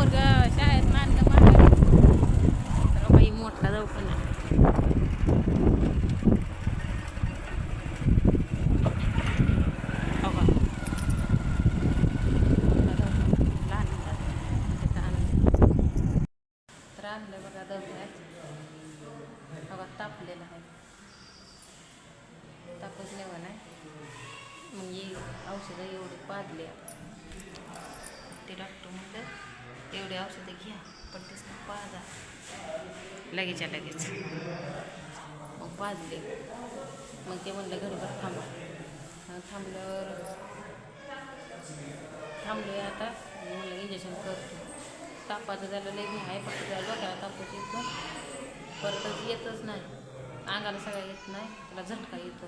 पोरग शाळेत आणलं मागे तर बाई मोठा दवाखाना. हो का? लहान तर आणलं बघा दवाखान्यात. हो बघा तापलेला आहे. तापच नेवा नाही मग ये औषधं एवढी पाजले ते डॉक्टर म्हणतात एवढे औषधं घ्या पण तेच पाजा लगेचच्या लगेच. मग पाजले. मग ते म्हणलं घरभर थांबा. मग थांबल्यावर आहे आता. म्हणलं इंजेक्शन करतो. तापाचं झालं लई नाही आहे. फक्त त्याला डोक्याला तापच येतो. परतच येतच नाही. अंगाला सगळं येत नाही. त्याला झटका येतो.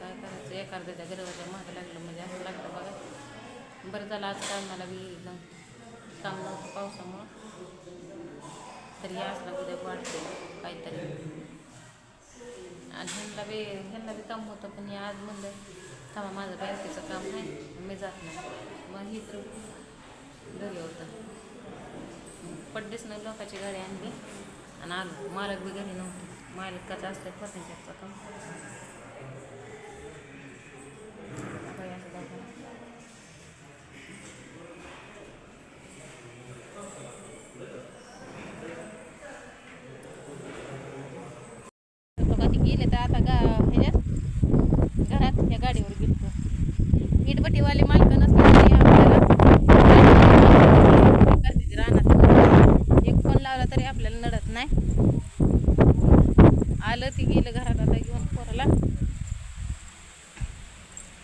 काय करायचं? एखाद्याच्या गरबाच्या महाग लागलं म्हणजे असं लागतं बघा. बरं झालं आज कामाला बी एकदम काम नव्हतं पावसामुळं तरी असला उद्या वाढते काहीतरी आणि ह्यांना बी ह्यांना बी काम होतं पण हे आज म्हणलं थांबा माझं बँकेचं काम नाही मी जात नाही मग ही तर घरी होतं पड्डेच नाही लोकांची गाडी आणली आणि आलो मालक बी घरी नव्हतं मालकाचं असतं फर्निचरचं काम बाई असं दाखवलं. बघा गेले तर आता गा ह्याच्यात घरात या गाडीवर गेलो इटभट्टीवाले मालक नसतात आपल्याला. करते एक फोन लावला तरी आपल्याला नडत नाही. आलं ती गेलं घरात आता घेऊन पोराला.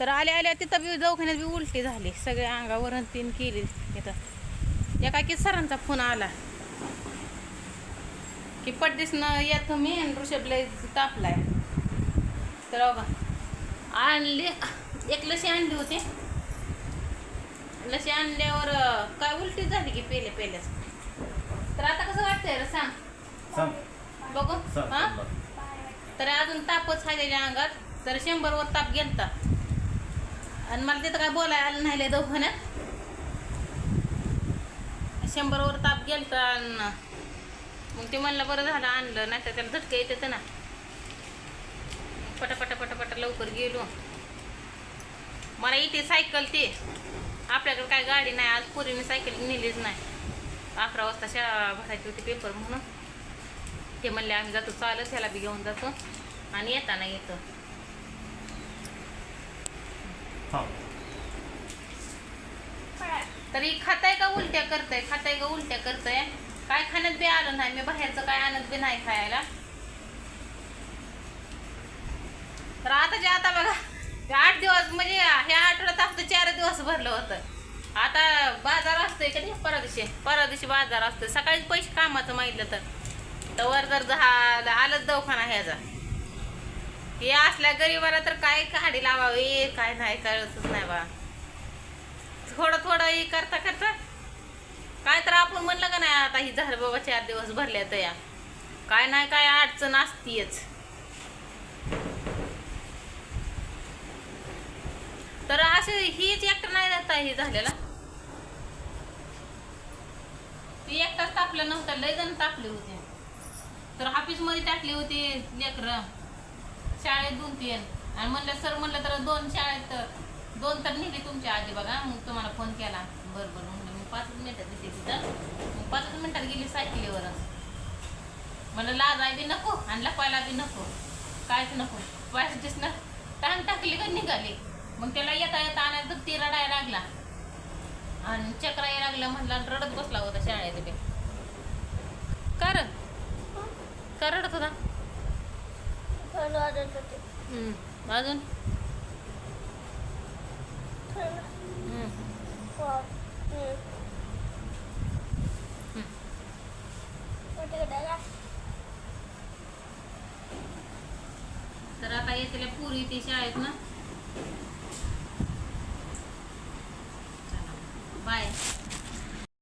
तर आल्या आल्या तिथं बी दवाखान्यात बी उलटी झाली. सगळे अंगावरून तीन केली तिथं. एका की सरांचा फोन आला. की पड्डीस न येत मी आणि ऋषभला तापलाय. तर बघा. आणली. एक लशी आणली होती. लशी आणल्यावर काय उलटी झाली की पेले पेल्याच तर आता कसं वाटतंय रे सांग? बघू. हा. तर अजून तापच त्याच्या अंगात. तर शंभरवर ताप गेलता. आणि मला तिथं काय बोलायला आलं नाही दवाखान्यात शंभरवर ताप गेलता आणि मग ते म्हणलं बरं झालं आणलं नाही तर त्याला झटके येते ना. पटापटा पटापटा लवकर गेलो. मला इथे सायकल ते आपल्याकडे काय गाडी नाही आज पोरीने सायकल नेलीच नाही. अकरा वाजता शाळा भरायची होती पेपर म्हणून. ते म्हणले आम्ही जातो चालत त्याला बी घेऊन जातो. आणि येताना येतो तरी खाताय का उलट्या करताय? खाताय का उलट्या करताय? काय खाण्यात बी आलं नाही मी बाहेरचं काय आणत बी नाही खायला. तर आता जे आता बघा आठ दिवस म्हणजे हे आठवड्यात आपलं चार दिवस भरलं होतं. आता बाजार असतोय का नाही? परवा दिवशी परवा दिवशी बाजार असतोय. सकाळी पैसे कामाचं माहितलं तर. तर वर जर झालं आलंच दवाखाना ह्याचा. हे असल्या गरीबाला तर काय काढी लावावी काय नाही कळतच नाही बा. थोडं थोडं हे करता करता काय तर आपण म्हणलं का नाही आता ही झालं बाबा चार दिवस भरल्या तया काय नाही काय अडचण असतीच तर असे हीच एकटं नाही जाता हे झालेला? ती एकटाच तापला नव्हता लय जण तापले होते. तर ऑफिसमध्ये टाकली होती लेकरं. शाळेत दोन तीन आणि म्हणलं सर म्हणलं तर दोन शाळेत दोन तर नेली तुमच्या आधी बघा मग तुम्हाला फोन केला. बरं बरं म्हणलं मी पाच मिनिटात गेली सायकलीवरच. म्हणलं लाजाय बी नको आणि लपायला बी नको. कायच नको. पाचटीस ना टांग टाकली का निघाली. मग त्याला येता येता आणायला तर ती रडायला लागला. आणि चक्रा यायला लागलं म्हणलं रडत बसला होता शाळेत बी. कर का रडत होता. अजून हम्म. तर आता येतील पुरी ती शाळेत ना. बाय.